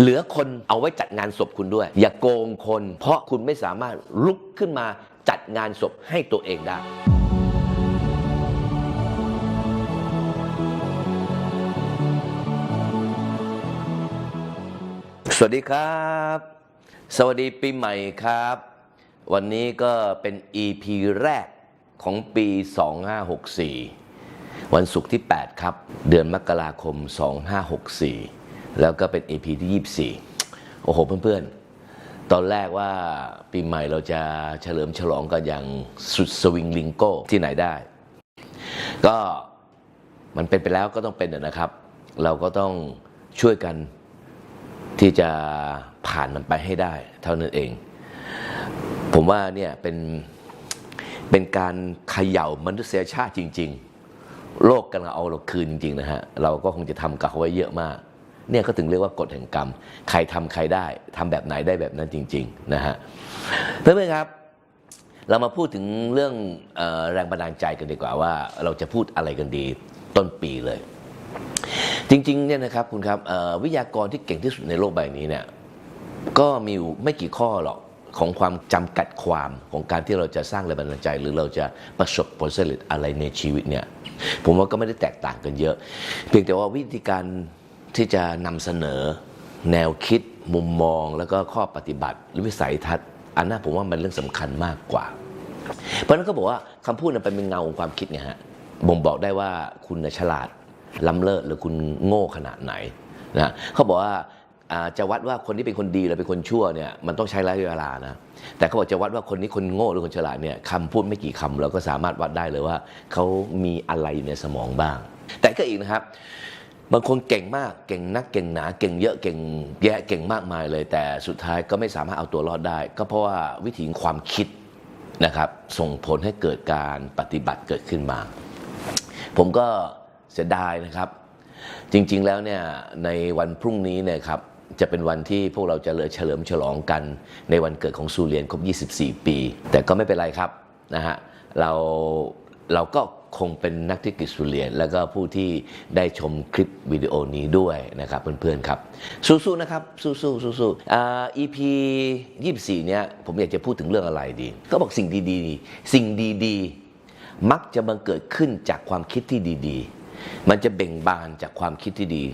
เหลือคนเอาไว้จัดงานศพคุณด้วย อย่าโกงคน เพราะคุณไม่สามารถลุกขึ้นมาจัดงานศพให้ตัวเองได้สวัสดีครับ สวัสดีปีใหม่ครับ วันนี้ก็เป็น EP แรกของปี 2564 วันศุกร์ที่ 8 ครับ เดือนมกราคม 2564 แล้วก็เป็น EP ที่ 24 โอ้โหเพื่อนๆ ตอนแรกว่าปีใหม่เราจะเฉลิมฉลองกันอย่างสุดสวิงลิงโก้ที่ไหนได้ ก็มันเป็นไปแล้วก็ต้องเป็นนะครับ เราก็ต้องช่วยกันที่จะผ่านมันไปให้ได้ เท่านั้นเอง ผมว่าเนี่ยเป็นเป็นการเขย่ามนุษยชาติจริง ๆ โลกกำลังเอาเราคืนจริง ๆ นะฮะ เราก็คงจะทำกับเขาไว้เยอะมาก เนี่ยก็ถึงเรียกว่ากฎแห่งกรรม ใครทำใครได้ทำแบบไหนได้แบบนั้นจริงๆนะฮะเพื่อนครับ เรามาพูดถึงเรื่องออแรงบันดาลใจกันดีกว่าว่า เราจะพูดอะไรกันดีต้นปีเลย จริงๆเนี่ยนะครับคุณครับวิทยากรที่เก่งที่สุดในโลกใบนี้เนี่ยก็มีอยู่ไม่กี่ข้อหรอกของความจำกัดความของการที่เราจะสร้างแรงบันดาลใจ หรือเราจะประสบผลสำเร็จอะไรในชีวิตเนี่ยผมว่าก็ไม่ได้แตกต่างกันเยอะ เพียงแต่ว่าวิธีการ ที่จะนำเสนอแนวคิดมุมมองแล้วก็ข้อปฏิบัติหรือวิสัยทัศน์ อันนั้นผมว่ามันเรื่องสำคัญมากกว่า เพราะนั้นก็บอกว่าคำพูดนั้นเป็นเงาของความคิดไงฮะบ่งบอกได้ว่าคุณฉลาดล้ำเลิศหรือคุณโง่ขนาดไหนนะเขาบอกว่าจะวัดว่าคนที่เป็นคนดีหรือเป็นคนชั่วเนี่ยมันต้องใช้ระยะเวลานะแต่เขาบอกจะวัดว่าคนนี้คนโง่หรือคนฉลาดเนี่ยคำพูดไม่กี่คำเราก็สามารถวัดได้เลยว่าเขามีอะไรอยู่ในสมองบ้าง แต่ก็อีกนะครับ บางคนเก่งมากเก่งนักเก่งหนา เก่งเยอะเก่งแยะเก่งมากมายเลย แต่สุดท้ายก็ไม่สามารถเอาตัวรอดได้ ก็เพราะว่าวิถีความคิดนะครับ ส่งผลให้เกิดการปฏิบัติเกิดขึ้นมา ผมก็เสียดายนะครับ จริงๆแล้วเนี่ยในวันพรุ่งนี้เนี่ยครับจะเป็นวันที่พวกเราจะเลยเฉลิมฉลองกัน ในวันเกิดของซูเรียนครบ 24 ปี แต่ก็ไม่เป็นไรครับนะฮะเราเราก็ คงเป็นนักธุรกิจซูเรียน แล้วก็ผู้ที่ได้ชมคลิปวิดีโอนี้ด้วยนะครับเพื่อนๆครับ สู้ๆนะครับ สู้ๆสู้ๆอ่า EP 24 เนี่ยผมอยากจะพูดถึงเรื่องอะไรดี ก็บอกสิ่งดีๆ สิ่งดีๆ มักจะบังเกิดขึ้นจากความคิดที่ดีๆ มันจะเบ่งบานจากความคิดที่ดี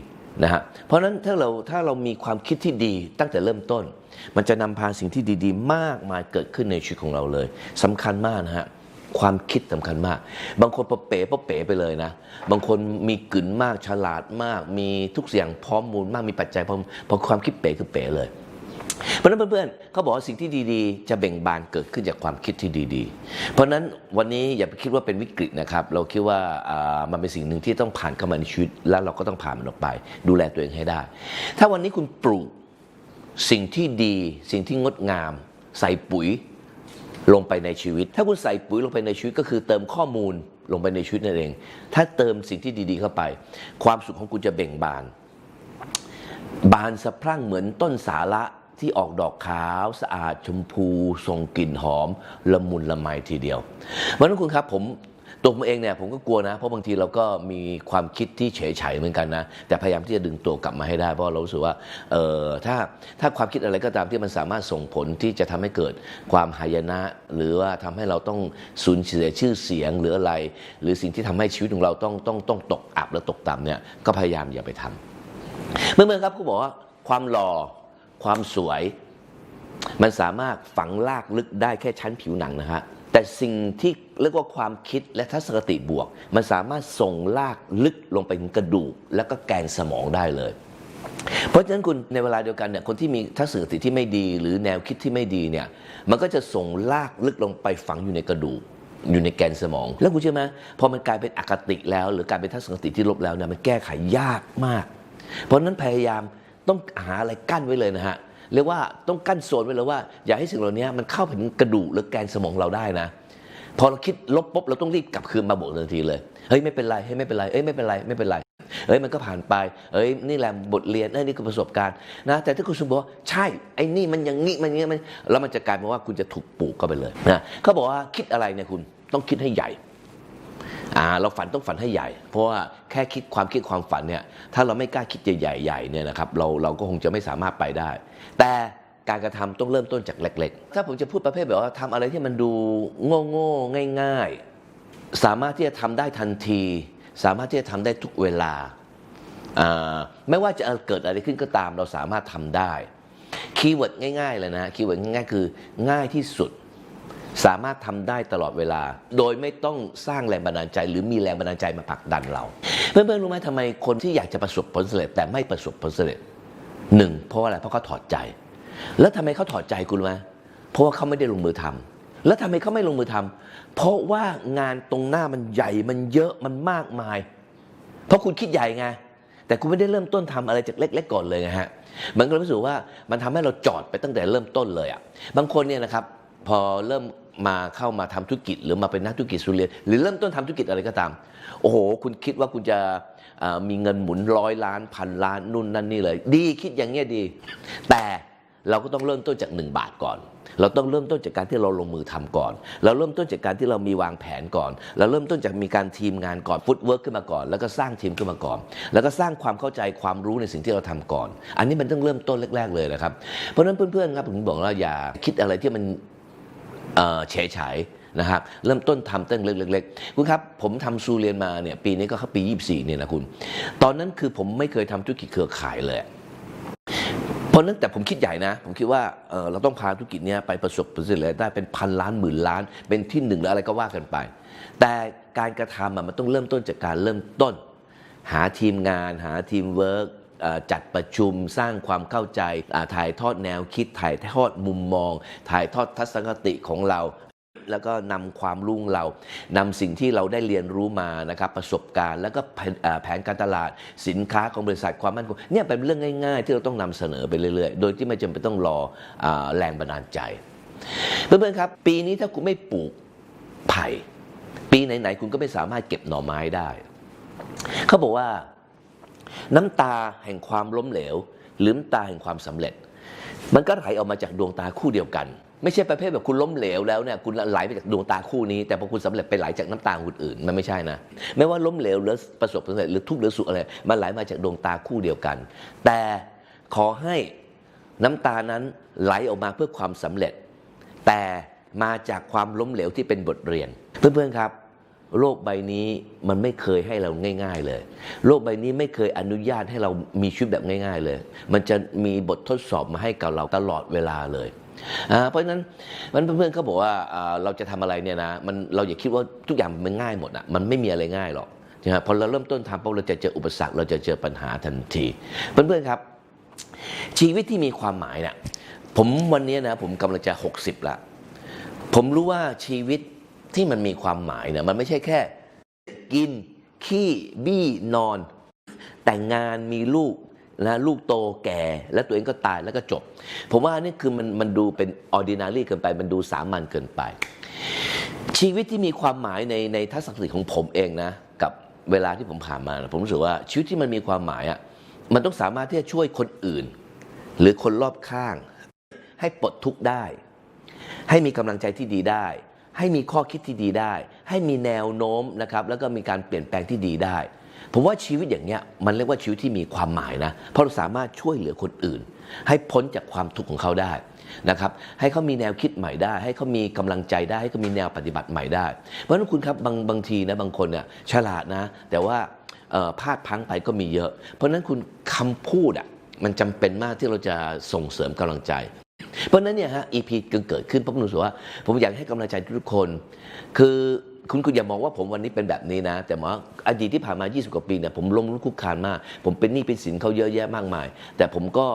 นะฮะเพราะฉะนั้นถ้าเราถ้าเรามีความคิดที่ดีตั้งแต่เริ่มต้น มันจะนำพาสิ่งที่ดีๆ มากมายเกิดขึ้นในชีวิตของเราเลยสำคัญมากนะฮะ ความคิดสำคัญมาก บางคนปะเป๋ปะเป๋ไปเลยนะ บางคนมีกึ๋นมากฉลาดมาก มีทุกอย่างพร้อมมูลมากมีปัจจัยพร้อมพอความคิดเป๋คือเป๋เลยเพราะนั้นเพื่อนๆเขาบอกว่าสิ่งที่ดีๆ จะเบ่งบานเกิดขึ้นจากความคิดที่ดีๆ เพราะนั้นวันนี้อย่าไปคิดว่าเป็นวิกฤตนะครับ เราคิดว่าอ่ามันเป็นสิ่งหนึ่งที่ต้องผ่านเข้ามาในชีวิต แล้วเราก็ต้องผ่านมันออกไป ดูแลตัวเองให้ได้ ถ้าวันนี้คุณปลูกสิ่งที่ดี สิ่งที่งดงาม ใส่ปุ๋ย ลงไปในชีวิต ถ้าคุณใส่ปุ๋ยลงไปในชีวิตก็คือเติมข้อมูลลงไปในชีวิตนั่นเอง ถ้าเติมสิ่งที่ดีๆเข้าไป ความสุขของคุณจะเบ่งบาน บานสะพรั่งเหมือนต้นสาระที่ออกดอกขาวสะอาดชมพูส่งกลิ่นหอมละมุนละไมทีเดียววันนั้นคุณครับผม ตัวผมเองเนี่ยผมก็กลัวนะ เพราะบางทีเราก็มีความคิดที่เฉยเฉยๆเหมือนกันนะ แต่พยายามที่จะดึงตัวกลับมาให้ได้ เพราะเรารู้สึกว่าเออถ้าถ้าความคิดอะไรก็ตามที่มันสามารถส่งผลที่จะทำให้เกิดความหายนะ หรือว่าทำให้เราต้องสูญเสียชื่อเสียงหรืออะไร หรือสิ่งที่ทำให้ชีวิตของเราต้องต้องต้องตกอับและตกต่ำเนี่ยก็พยายามอย่าไปทำเมื่อๆครับเขาบอกว่าความหล่อความสวย มันสามารถฝังลากลึกได้แค่ชั้นผิวหนังนะฮะ แต่สิ่งที่เรียกว่าความคิดและทัศนคติบวก มันสามารถส่งลากลึกลงไปถึงกระดูก แล้วก็แกนสมองได้เลย เพราะฉะนั้นคุณในเวลาเดียวกันเนี่ยคนที่มีทัศนคติที่ไม่ดี หรือแนวคิดที่ไม่ดีเนี่ยมันก็จะส่งลากลึกลงไปฝังอยู่ในกระดูกอยู่ในแกนสมอง แล้วคุณเชื่อไหมพอมันกลายเป็นอคติแล้ว หรือกลายเป็นทัศนคติที่ลบแล้วเนี่ยมันแก้ไขยากมาก เพราะฉะนั้นพยายามต้องหาอะไรกั้นไว้เลยนะฮะ เรียกว่าต้องกั้นโซนไว้เลยว่า อย่าให้สิ่งเหล่านี้มันเข้าไปถึงกระดูกหรือแกนสมองเราได้นะ พอเราคิดลบปุ๊บเราต้องรีบกลับคืนมาบวกทันทีเลยเฮ้ยไม่เป็นไรเฮ้ยไม่เป็นไรเอ้ยไม่เป็นไรไม่เป็นไรเอ้ยมันก็ผ่านไป เอ้ยนี่แหละบทเรียนเอ้ยนี่คือประสบการณ์นะแต่ถ้าคุณสมบอกว่าใช่ไอ้นี่มันอย่างนี้มันอย่างนี้มันแล้วมันจะกลายเป็นว่าคุณจะถูกปลูกเข้าไปเลยนะเขาบอกว่าคิดอะไรเนี่ยคุณต้องคิดให้ใหญ่ เราฝันต้องฝันให้ใหญ่ เพราะว่าแค่คิดความคิดความฝันเนี่ยถ้าเราไม่กล้าคิดใหญ่ๆเนี่ยนะครับเราเราก็คงจะไม่สามารถไปได้ แต่การกระทำต้องเริ่มต้นจากเล็ก ๆ ถ้าผมจะพูดประเภทแบบว่าทำอะไรที่มันดูโง่ๆง่าย ๆ สามารถที่จะทำได้ทันที สามารถที่จะทำได้ทุกเวลาอ่าไม่ว่าจะเกิดอะไรขึ้นก็ตามเราสามารถทำได้ คีย์เวิร์ดง่ายๆเลยนะคีย์เวิร์ดง่ายๆคือง่ายที่สุด สามารถทำได้ตลอดเวลา โดยไม่ต้องสร้างแรงบันดาลใจ หรือมีแรงบันดาลใจมาผลักดันเรา เพื่อนๆรู้ไหมทำไมคนที่อยากจะประสบผลสำเร็จแต่ไม่ประสบผลสำเร็จหนึ่งเพราะอะไรเพราะเขาถอดใจ แล้วทำไมเขาถอดใจคุณรู้ไหมเพราะว่าเขาไม่ได้ลงมือทำแล้วทำไมเขาไม่ลงมือทำเพราะว่างานตรงหน้ามันใหญ่มันเยอะมันมากมาย เพราะคุณคิดใหญ่ไงแต่คุณไม่ได้เริ่มต้นทำอะไรจากเล็ก ๆ ก่อนเลยไงฮะมันก็รู้สึกว่ามันทำให้เราจอดไปตั้งแต่เริ่มต้นเลยอะบางคนเนี่ยนะครับพอเริ่ม มาเข้ามาทำธุรกิจ หรือมาเป็นนักธุรกิจสุเรียนหรือเริ่มต้นทำธุรกิจอะไรก็ตาม โอ้โห คุณคิดว่าคุณจะมีเงินหมุนร้อยล้านพันล้านนู่นนั่นนี่เลย ดีคิดอย่างเงี้ยดี แต่เราก็ต้องเริ่มต้นจาก 1 บาทก่อน เราต้องเริ่มต้นจากการที่เราลงมือทำก่อน เราเริ่มต้นจากการที่เรามีวางแผนก่อน เราเริ่มต้นจากมีการทีมงานก่อนฟุตเวิร์กขึ้นมาก่อน แล้วก็สร้างทีมขึ้นมาก่อน แล้วก็สร้างความเข้าใจความรู้ในสิ่งที่เราทำก่อน อันนี้มันต้องเริ่มต้นแรก ๆ เลยนะครับ เพราะฉะนั้นเพื่อนๆครับผมบอกว่าอย่าคิดอะไรที่มัน เอ่อเฉยฉายนะครับเริ่มต้นทำตั้งเล็กๆคุณครับผมทำซูเรียนมาเนี่ยปีนี้ก็เข้าปี 24เนี่ยนะคุณ ตอนนั้นคือผมไม่เคยทำธุรกิจเครือข่ายเลยเพราะนั้นแต่ผมคิดใหญ่นะ ผมคิดว่าเเราต้องพาธุรกิจเนี้ยไปประสบผลสำเร็จได้เป็นพันล้านหมื่นล้าน เป็นที่หนึ่งหรืออะไรก็ว่ากันไป แต่การกระทำมันต้องเริ่มต้นจากการเริ่มต้น หาทีมงาน หาทีมเวิร์ก จัดประชุมสร้างความเข้าใจถ่ายทอดแนวคิดถ่ายทอดมุมมอง ถ่ายทอดทัศนคติของเราแล้วก็นำความรู้ของเรานำสิ่งที่เราได้เรียนรู้มานะครับประสบการณ์ แล้วก็แผนการตลาดสินค้าของบริษัทความมั่นคงเนี่ยเป็นเรื่องง่าย ๆ ที่เราต้องนำเสนอไปเรื่อยๆ โดยที่ไม่จำเป็นต้องรออแรงบันดาลใจ เพื่อนๆครับ ปีนี้ถ้าคุณไม่ปลูกไผ่ ปีไหนๆคุณก็ไม่สามารถเก็บหน่อไม้ได้ เขาบอกว่า น้ำตาแห่งความล้มเหลว หรือน้ำตาแห่งความสำเร็จ มันก็ไหลออกมาจากดวงตาคู่เดียวกัน ไม่ใช่ประเภทแบบคุณล้มเหลวแล้วเนี่ยคุณไหลไปจากดวงตาคู่นี้ แต่พอคุณสำเร็จไปไหลจากน้ำตาคนอื่นมันไม่ใช่นะไม่ว่าล้มเหลวหรือประสบสำเร็จหรือทุกข์หรือสุขอะไรมันไหลมาจากดวงตาคู่เดียวกัน แต่ขอให้น้ำตานั้นไหลออกมาเพื่อความสำเร็จ แต่มาจากความล้มเหลวที่เป็นบทเรียน เพื่อนๆครับ โลกใบนี้มันไม่เคยให้เราง่าย ๆ เลย โลกใบนี้ไม่เคยอนุญาตให้เรามีชีวิตแบบง่าย ๆ เลย มันจะมีบททดสอบมาให้กับเราตลอดเวลาเลยอ่าเพราะฉะนั้นมันเพื่อนๆเขาบอกว่าเราจะทำอะไรเนี่ยนะมันเราอย่าคิดว่าทุกอย่างมันง่ายหมดอะมันไม่มีอะไรง่ายหรอกใช่ไหมพอเราเริ่มต้นทำปุ๊บเราจะเจออุปสรรคเราจะเจอปัญหาทันที เพื่อนๆครับ ชีวิตที่มีความหมายเนี่ยผมวันนี้นะผมกำลังจะ 60ละผมรู้ว่าชีวิต ที่มันมีความหมายเนี่ยมันไม่ใช่แค่ กิน ขี้ บี้นอน แต่งงานมีลูกนะลูกโตแก่ แล้วตัวเองก็ตายแล้วก็จบ ผมว่านี่คือมันมันดูเป็น ordinary เกินไป มันดูสามัญเกินไป ชีวิตที่มีความหมายในในทัศนคติของผมเองนะ กับเวลาที่ผมผ่านมานะผมรู้สึกว่าชีวิตที่มันมีความหมายอะ่ะมันต้องสามารถที่จะช่วยคนอื่น หรือคนรอบข้าง ให้ปลดทุกข์ได้ ให้มีกำลังใจที่ดีได้ ให้มีข้อคิดที่ดีได้ ให้มีแนวโน้มนะครับแล้วก็มีการเปลี่ยนแปลงที่ดีได้ ผมว่าชีวิตอย่างเนี้ยมันเรียกว่าชีวิตที่มีความหมายนะเพราะเราสามารถช่วยเหลือคนอื่น ให้พ้นจากความทุกข์ของเขาได้นะครับให้เขามีแนวคิดใหม่ได้ ให้เขามีกำลังใจได้ให้เขามีแนวปฏิบัติใหม่ได้ เพราะฉะนั้นคุณครับบางบางทีนะบางคนเนี่ยฉลาดนะ แต่ว่าพลาดพังไปก็มีเยอะ เพราะฉะนั้นคุณคำพูดอะมันจำเป็นมากที่เราจะส่งเสริมกำลังใจ เพราะนั้นเนี่ยฮะ EP จึงเกิดขึ้นเพราะผมรู้สึกว่า ผมอยากให้กำลังใจทุกคน คือคุณคุณอย่ามองว่าผมวันนี้เป็นแบบนี้นะ แต่ว่าอดีตที่ผ่านมา 20 กว่าปีเนี่ยผมล้มลุกคุกคานมาก ผมเป็นหนี้เป็นสินเขาเยอะแยะมากมาย แต่ผมก็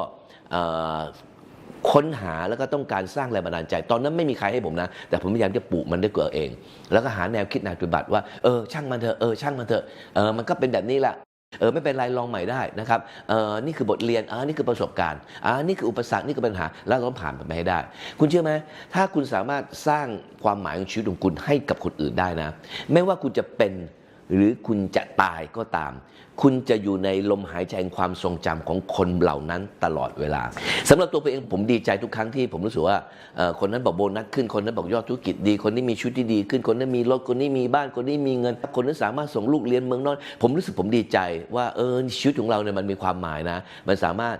ค้นหาแล้วก็ต้องการสร้างแรงบันดาลใจ ตอนนั้นไม่มีใครให้ผมนะ แต่ผมพยายามจะปลูกมันด้วยตัวเอง แล้วก็หาแนวคิดแนวปฏิบัติว่าเออช่างมันเถอะเออช่างมันเถอะเออมันก็เป็นแบบนี้แหละ เออไม่เป็นไรลองใหม่ได้นะครับเออนี่คือบทเรียนอ่านี่คือประสบการณ์อ่านี่คืออุปสรรคนี่คือปัญหา แล้วเราต้องผ่านมันไปให้ได้ คุณเชื่อไหมถ้าคุณสามารถสร้างความหมายของชีวิตของคุณให้กับคนอื่นได้นะ ไม่ว่าคุณจะเป็นหรือคุณจะตายก็ตาม คุณจะอยู่ในลมหายใจแห่งความทรงจำของคนเหล่านั้นตลอดเวลาสำหรับตัวผมเองผมดีใจทุกครั้งที่ผมรู้สึกว่าคนนั้นบอกโบนัสขึ้นคนนั้นบอกยอดธุรกิจดี คนนี้มีชีวิตที่ดีขึ้นคนนั้นมีรถคนนี้มีบ้านคนนี้มีเงิน คนนั้นสามารถส่งลูกเรียนเมืองนอกผมรู้สึกผมดีใจว่าเออชีวิตของเราเนี่ยมันมีความหมายนะ มันสามารถ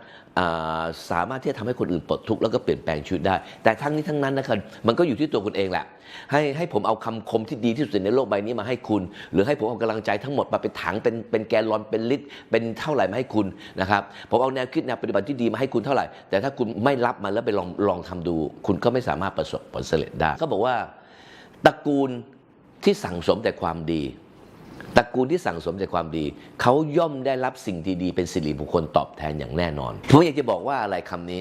าสามารถที่จะทำให้คนอื่นปลดทุกข์แล้วก็เปลี่ยนแปลงชีวิตได้ แต่ทั้งนี้ทั้งนั้นนะครับมันก็อยู่ที่ตัวคุณเองแหละ ให้ให้ผมเอาคำคมที่ดีที่สุดในโลกใบนี้มาให้คุณ หรือให้ผมเอากำลังใจทั้งหมดมาเป็นถังเป็นเป็นแกลลอนเป็นลิตรเป็นเท่าไหร่มาให้คุณนะครับผมเอาแนวคิดแนวปฏิบัติที่ดีมาให้คุณเท่าไหร่ แต่ถ้าคุณไม่รับมันแล้วไปลองลองทำดู คุณก็ไม่สามารถประสบผลสำเร็จได้เขาบอกว่าตระกูลที่สั่งสมแต่ความดีตระกูลที่สั่งสมแต่ความดี เขาย่อมได้รับสิ่งดีๆ เป็นสิริมงคลตอบแทนอย่างแน่นอนผมอยากจะบอกว่าอะไรคำนี้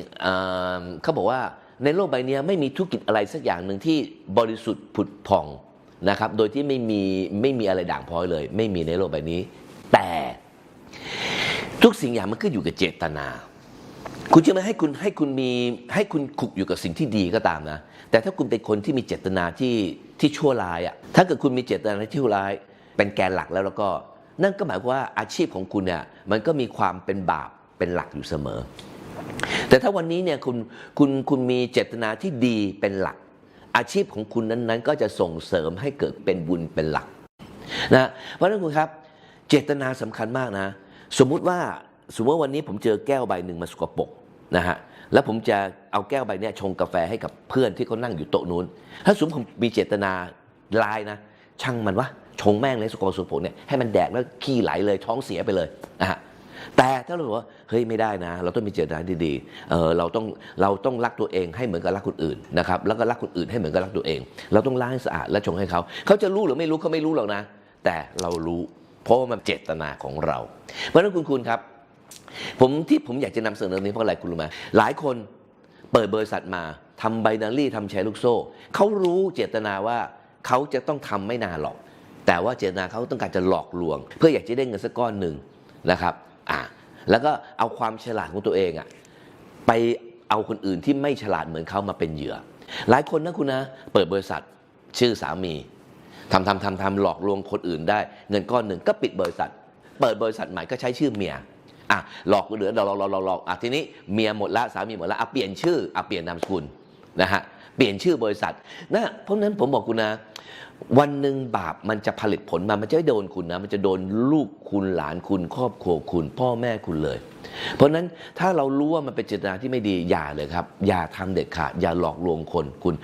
เขาบอกว่าในโลกใบนี้ไม่มีธุรกิจอะไรสักอย่างหนึ่งที่บริสุทธิ์ผุดผ่องนะครับ โดยที่ไม่มีไม่มีอะไรด่างพร้อยเลย ไม่มีในโลกใบนี้ แต่ทุกสิ่งอย่างมันขึ้นอยู่กับเจตนา คุณจะไม่ให้คุณให้คุณมีให้คุณขุกอยู่กับสิ่งที่ดีก็ตามนะ แต่ถ้าคุณเป็นคนที่มีเจตนาที่ที่ชั่วร้ายอะถ้าเกิดคุณมีเจตนาที่ชั่วร้าย เป็นแกนหลักแล้วแล้วก็ นั่นก็หมายความว่าอาชีพของคุณเนี่ยมันก็มีความเป็นบาปเป็นหลักอยู่เสมอ แต่ถ้าวันนี้เนี่ยคุณคุณคุณมีเจตนาที่ดีเป็นหลัก อาชีพของคุณนั้นๆ ก็จะส่งเสริมให้เกิดเป็นบุญเป็นหลักนะเพราะฉะนั้นคุณครับ เจตนาสำคัญมากนะ สมมุติว่าสมมติว่าวันนี้ผมเจอแก้วใบหนึ่งมาสกปรกนะฮะแล้วผมจะเอาแก้วใบนี้ชงกาแฟให้กับเพื่อนที่เขานั่งอยู่โต๊ะนู้น ถ้าสมมติผมมีเจตนาลายนะ ช่างมันวะชงแม่งเลยสกปรกสกปรกเนี่ยให้มันแดกแล้วขี้ไหลเลยท้องเสียไปเลยนะฮะแต่ถ้าเราบอกว่าเฮ้ยไม่ได้นะ เราต้องมีเจตนาที่ดีเออเราต้องเราต้องรักตัวเองให้เหมือนกับรักคนอื่นนะครับแล้วก็รักคนอื่นให้เหมือนกับรักตัวเอง เราต้องล้างให้สะอาดและชงให้เขาเขาจะรู้หรือไม่รู้เขาไม่รู้หรอกนะ แต่เรารู้ เพราะว่ามันเจตนาของเราเพราะนั้นคุณคุณครับ ผมที่ผมอยากจะนำเสนอนี้เพราะอะไรคุณรู้ไหมหลายคนเปิดบริษัทมาทำไบนารี่ทำแชร์ลูกโซ่เขารู้เจตนาว่าเขาจะต้องทำไม่นานหรอก แต่ว่าเจตนาเขาต้องการจะหลอกลวง เพื่ออยากจะได้เงินสักก้อนหนึ่งนะครับอ่าแล้วก็เอาความฉลาดของตัวเองอะไปเอาคนอื่นที่ไม่ฉลาดเหมือนเขามาเป็นเหยื่อ หลายคนนะคุณนะ เปิดบริษัทชื่อสามี ทำทำทำทำหลอกลวงคนอื่นได้ เงินก้อนหนึ่งก็ปิดบริษัท เปิดบริษัทใหม่ก็ใช้ชื่อเมียอะหลอกเหลือหลอกหลอกหลอกหลอกอะทีนี้เมียหมดละสามีหมดละอะเปลี่ยนชื่ออะเปลี่ยนนามสกุลนะฮะเปลี่ยนชื่อบริษัทนะเพราะฉะนั้นผมบอกคุณนะ วันหนึ่งบาปมันจะผลิตผลมา มันจะไม่โดนคุณนะ มันจะโดนลูกคุณหลานคุณครอบครัวคุณ พ่อแม่คุณเลย เพราะนั้นถ้าเรารู้ว่ามันเป็นเจตนาที่ไม่ดีอย่าเลยครับ อย่าทำเด็ดขาด อย่าหลอกลวงคนคุณ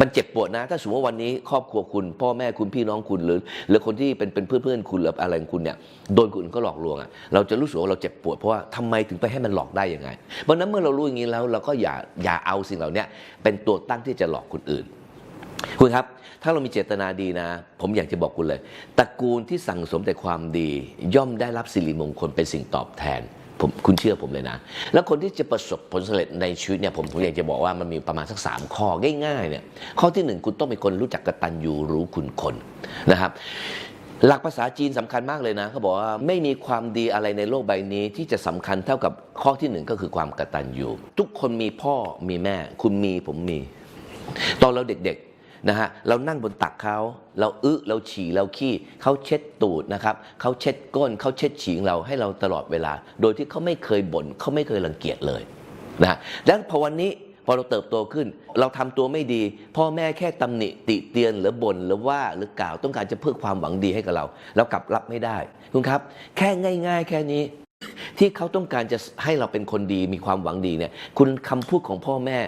มันเจ็บปวดนะ ถ้าสมมติว่าวันนี้ครอบครัวคุณ พ่อแม่คุณพี่น้องคุณหรือหรือคนที่เป็นเป็นเพื่อนเพื่อนคุณหรืออะไรของคุณเนี่ยโดนคนอื่นก็หลอกลวงอะเราจะรู้สึกว่าเราเจ็บปวดเพราะว่าทำไมถึงไปให้มันหลอกได้ยังไงเพราะฉะนั้นเมื่อเรารู้อย่างนี้แล้วเราก็อย่าอย่าเอาสิ่งเหล่านี้เป็นตัวตั้งที่จะหลอกคนอื่น คุณครับ ถ้าเรามีเจตนาดีนะ ผมอยากจะบอกคุณเลยตระกูลที่สั่งสมแต่ความดี ย่อมได้รับสิริมงคลเป็นสิ่งตอบแทนผมคุณเชื่อผมเลยนะ แล้วคนที่จะประสบผลสำเร็จในชีวิตเนี่ยผมผมอยากจะบอกว่ามันมีประมาณสักสามข้อง่ายๆเนี่ยข้อที่หนึ่งคุณต้องเป็นคนรู้จักกตัญญูรู้คุณคนนะครับ หลักภาษาจีนสำคัญมากเลยนะเขาบอกว่าไม่มีความดีอะไรในโลกใบนี้ ที่จะสำคัญเท่ากับข้อที่หนึ่งก็คือความกตัญญูทุกคนมีพ่อมีแม่ คุณมีผมมี ตอนเราเด็กๆ นะฮะเรานั่งบนตักเขาเราอึเราฉี่เราขี้เขาเช็ดตูดนะครับเขาเช็ดก้นเขาเช็ดฉี่ของเราให้เราตลอดเวลา โดยที่เขาไม่เคยบ่นเขาไม่เคยรังเกียจเลยนะฮะแล้วพอวันนี้พอเราเติบโตขึ้น เราทำตัวไม่ดี พ่อแม่แค่ตำหนิติเตียนหรือบ่นหรือว่าหรือกล่าวต้องการจะเพื่อความหวังดีให้กับเรา เรากลับรับไม่ได้คุณครับ แค่ง่าย ๆ แค่นี้ที่เขาต้องการจะให้เราเป็นคนดีมีความหวังดีเนี่ยคุณคำพูดของพ่อแม่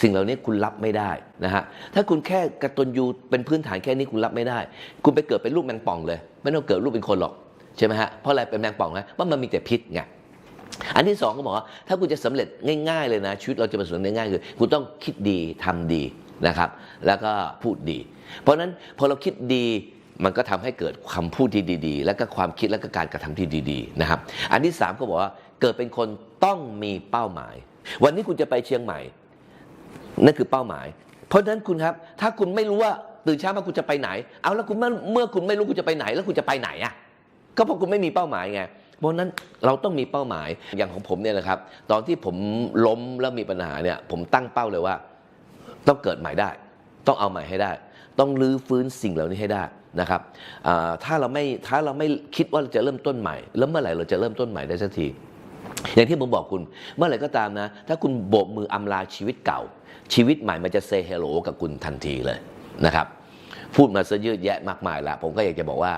สิ่งเหล่านี้คุณรับไม่ได้นะฮะถ้าคุณแค่กระตุนยูเป็นพื้นฐานแค่นี้คุณรับไม่ได้ คุณไปเกิดเป็นลูกแมงป่องเลย ไม่ต้องเกิดลูกเป็นคนหรอกใช่ไหมฮะเพราะอะไรเป็นแมงป่องนะว่ามันมีแต่พิษไงอันที่สองก็บอกว่าถ้าคุณจะสำเร็จง่าย ๆ เลยนะชีวิตเราจะประสบความสำเร็จง่ายคือคุณต้องคิดดีทำดีนะครับ แล้วก็พูดดี เพราะฉะนั้นพอเราคิดดีมันก็ทำให้เกิดคำพูดที่ดี ๆ แล้วก็ความคิดและก็การกระทำที่ดีๆนะครับ อันที่สามก็บอกว่าเกิดเป็นคนต้องมีเป้าหมาย วันนี้คุณจะไปเชียงใหม่ นั่นคือเป้าหมาย เพราะฉะนั้นคุณครับ ถ้าคุณไม่รู้ว่าตื่นเช้ามาคุณจะไปไหน เอาแล้วคุณเมื่อเมื่อคุณไม่รู้คุณจะไปไหน แล้วคุณจะไปไหนอะ ก็เพราะคุณไม่มีเป้าหมายไง เพราะนั้นเราต้องมีเป้าหมาย อย่างของผมเนี่ยนะครับ ตอนที่ผมล้มแล้วมีปัญหาเนี่ย ผมตั้งเป้าเลยว่า ต้องเกิดใหม่ได้ ต้องเอาใหม่ให้ได้ ต้องรื้อฟื้นสิ่งเหล่านี้ให้ได้นะครับถ้าเราไม่ถ้าเราไม่คิดว่าเราจะเริ่มต้นใหม่ แล้วเมื่อไหร่เราจะเริ่มต้นใหม่ได้สักที อย่างที่ผมบอกคุณ เมื่อไหร่ก็ตามนะ ถ้าคุณโบกมืออำลาชีวิตเก่า ชีวิตใหม่มันจะเซเฮโลกับคุณทันทีเลยนะครับพูดมาซะยืดแยะมากมายล้วผมก็อยากจะบอกว่า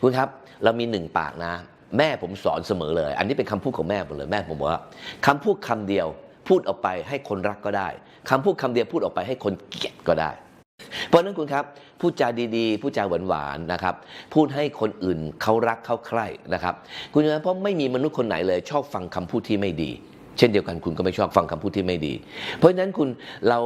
คุณครับ เรามีหนึ่งปากนะ แม่ผมสอนเสมอเลย อันนี้เป็นคำพูดของแม่ผมเลยแม่ผมบอกว่าคำพูดคำเดียว พูดออกไปให้คนรักก็ได้คำพูดคำเดียวพูดออกไปให้คนเกลียดก็ได้ เพราะนั้นคุณครับพูดจาดีๆพูดจาหวานๆนะครับ พูดให้คนอื่นเขารักเขาใคร่นะครับ คุณนะเพราะไม่มีมนุษย์คนไหนเลย ชอบฟังคำพูดที่ไม่ดี เช่นเดียวกันคุณก็ไม่ชอบฟังคำพูดที่ไม่ดี เพราะฉะนั้นคุณเรา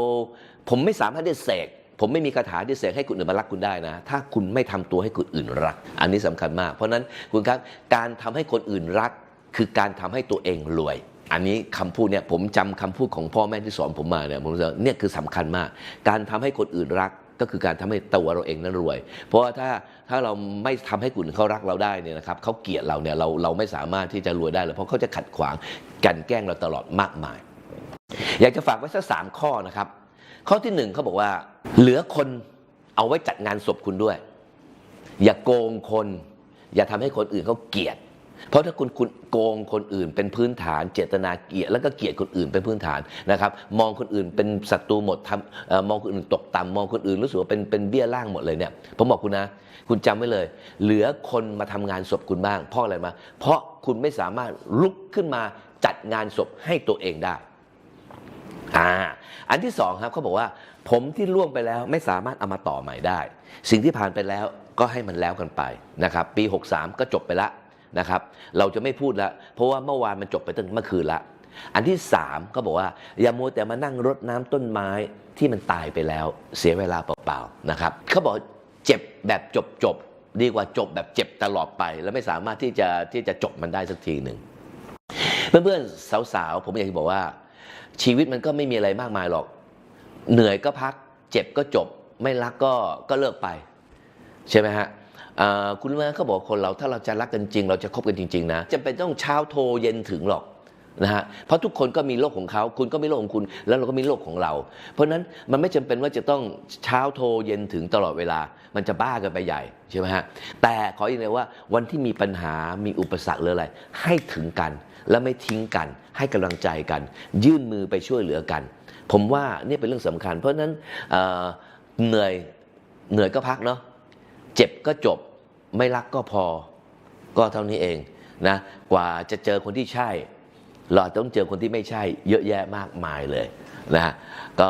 ผมไม่สามารถที่จะเสกผมไม่มีคาถาที่เสกให้คนอื่นมารักคุณได้นะ ถ้าคุณไม่ทำตัวให้คนอื่นรัก อันนี้สำคัญมาก เพราะฉะนั้นคุณครับการทำให้คนอื่นรัก คือการทำให้ตัวเองรวย อันนี้คำพูดเนี่ยผมจำคำพูดของพ่อแม่ที่สอนผมมาเนี่ยผมรู้สึกว่าเนี่ยคือสำคัญมาก การทำให้คนอื่นรักก็คือการทำให้ตัวเราเองนั้นรวย เพราะว่าถ้าถ้าเราไม่ทำให้คนอื่นเขารักเราได้เนี่ยนะครับเขาเกลียดเราเนี่ยเราเราไม่สามารถที่จะรวยได้เลยเพราะเขาจะขัดขวางกันแกล้งเราตลอดมากมาย อยากจะฝากไว้สักสามข้อนะครับ ข้อที่หนึ่งเขาบอกว่า เหลือคนเอาไว้จัดงานศพคุณด้วย อย่าโกงคน อย่าทำให้คนอื่นเขาเกลียด เพราะถ้าคุณคุณโกงคนอื่นเป็นพื้นฐาน เจตนาเกลียดแล้วก็เกลียดคนอื่นเป็นพื้นฐานนะครับมองคนอื่นเป็นศัตรูหมดทำมองคนอื่นตกต่ำมองคนอื่นรู้สึกว่าเป็นเป็นเบี้ยล่างหมดเลยเนี่ยผมบอกคุณนะ คุณจำไว้เลย เหลือคนมาทำงานศพคุณบ้าง เพราะอะไรมาเพราะคุณไม่สามารถลุกขึ้นมาจัดงานศพให้ตัวเองได้อ่าอันที่สองครับเขาบอกว่า ผมที่ล่วงไปแล้วไม่สามารถเอามาต่อใหม่ได้ สิ่งที่ผ่านไปแล้วก็ให้มันแล้วกันไปนะครับปี 63 ก็จบไปละ นะครับ เราจะไม่พูดละเพราะว่าเมื่อวานมันจบไปตั้งเมื่อคืนละ อันที่สามก็บอกว่าอย่ามัวแต่มานั่งรดน้ำต้นไม้ที่มันตายไปแล้ว เสียเวลาเปล่าๆนะครับเขาบอกเจ็บแบบจบจบดีกว่าจบแบบเจ็บตลอดไป แล้วไม่สามารถที่จะที่จะจบมันได้สักทีหนึ่งเพื่อนๆสาวๆผมอยากจะบอกว่า ชีวิตมันก็ไม่มีอะไรมากมายหรอก เหนื่อยก็พัก เจ็บก็จบ ไม่รักก็ก็เลิกไป ใช่ไหมฮะ คุณรู้ไหมเขาบอกคนเราถ้าเราจะรักกันจริง เราจะคบกันจริง ๆ นะจำเป็นต้องเช้าโทรเย็นถึงหรอกนะฮะเพราะทุกคนก็มีโลกของเขาคุณก็มีโลกของคุณ แล้วเราก็มีโลกของเรา เพราะฉะนั้นมันไม่จำเป็นว่าจะต้องเช้าโทรเย็นถึงตลอดเวลา มันจะบ้ากันไปใหญ่ใช่ไหมฮะแต่ขออย่างเดียวว่าวันที่มีปัญหามีอุปสรรคหรืออะไร ให้ถึงกัน และไม่ทิ้งกัน ให้กำลังใจกัน ยื่นมือไปช่วยเหลือกัน ผมว่านี่เป็นเรื่องสำคัญ เพราะฉะนั้นเเหนื่อยเหนื่อยก็พักเนาะ เจ็บก็จบ ไม่รักก็พอ ก็เท่านี้เองนะกว่าจะเจอคนที่ใช่ เราต้องเจอคนที่ไม่ใช่ เยอะแยะมากมายเลยนะก็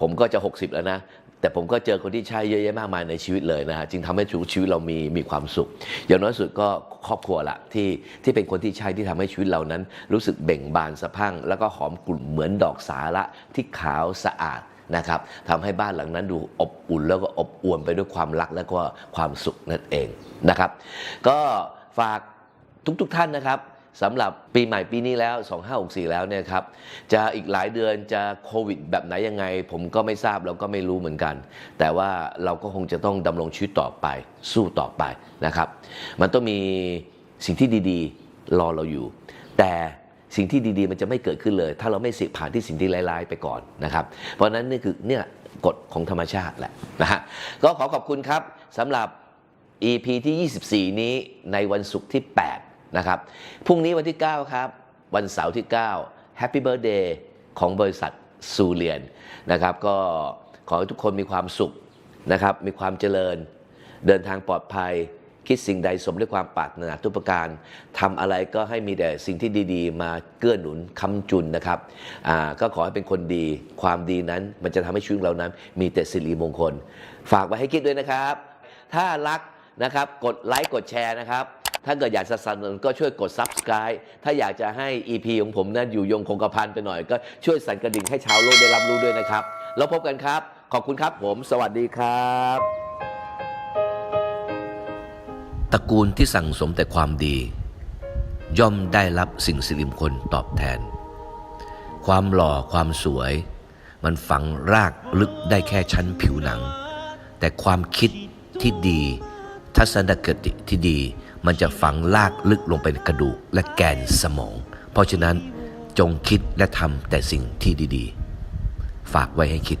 ผมก็จะ 60 แล้วนะแต่ผมก็เจอคนที่ใช่เยอะแยะมากมายในชีวิตเลยนะฮะจึงทำให้ชีวิตเรามีมีความสุข อย่างน้อยสุดก็ครอบครัวละที่ที่เป็นคนที่ใช่ที่ทำให้ชีวิตเรานั้น รู้สึกเบ่งบานสะพั่ง แล้วก็หอมกลุ่นเหมือนดอกสาระที่ขาวสะอาด นะครับทำให้บ้านหลังนั้นดูอบอุ่นแล้วก็อบอวลไปด้วยความรักและก็ความสุขนั่นเองนะครับ ก็ฝากทุกๆทท่านนะครับสำหรับปีใหม่ปีนี้แล้ว 2564 แล้วเนี่ยครับ จะอีกหลายเดือนจะโควิดแบบไหนยังไง ผมก็ไม่ทราบเราก็ไม่รู้เหมือนกัน แต่ว่าเราก็คงจะต้องดำรงชีวิตต่อไป สู้ต่อไปนะครับ มันต้องมีสิ่งที่ดีๆ รอเราอยู่ แต่ สิ่งที่ดีๆ มันจะไม่เกิดขึ้นเลย ถ้าเราไม่สิผ่านที่สิ่งที่ร้ายๆไปก่อนนะครับ เพราะนั้นนี่คือเนี่ยกฎของธรรมชาติแหละนะฮะก็ขอขอบคุณครับสำหรับ EP ที่ 24 นี้ในวันศุกร์ที่ 8 นะครับ พรุ่งนี้วันที่ 9 ครับ วันเสาร์ที่ 9 Happy Birthday ของบริษัทซูเลียนนะครับ ก็ขอให้ทุกคนมีความสุขนะครับ มีความเจริญ เดินทางปลอดภัย คิดสิ่งใดสมด้วยความปรารถนาทุกประการทำอะไรก็ให้มีแต่สิ่งที่ดีๆ มาเกื้อหนุนค้ำจุนนะครับอ่าก็ขอให้เป็นคนดี ความดีนั้นมันจะทำให้ชีวิตเรานั้น มีแต่สิริมงคล ฝากไว้ให้คิดด้วยนะครับ ถ้ารักนะครับกดไลค์กดแชร์นะครับ ถ้าเกิดอยากสนับสนุนก็ช่วยกด subscribe ถ้าอยากจะให้ EP ของผมนั้นอยู่ยงคงกระพันไปหน่อย ก็ช่วยสั่นกระดิ่งให้ชาวโลกได้รับรู้ด้วยนะครับ แล้วพบกันครับ ขอบคุณครับผม สวัสดีครับ ตระกูลที่สั่งสมแต่ความดี ย่อมได้รับสิ่งสิริมงคลตอบแทน ความหล่อความสวย มันฝังรากลึกได้แค่ชั้นผิวหนัง แต่ความคิดที่ดี ทัศนคติที่ดีมันจะฝังลากลึกลงไปในกระดูกและแกนสมอง เพราะฉะนั้นจงคิดและทำแต่สิ่งที่ดี ๆ ฝากไว้ให้คิด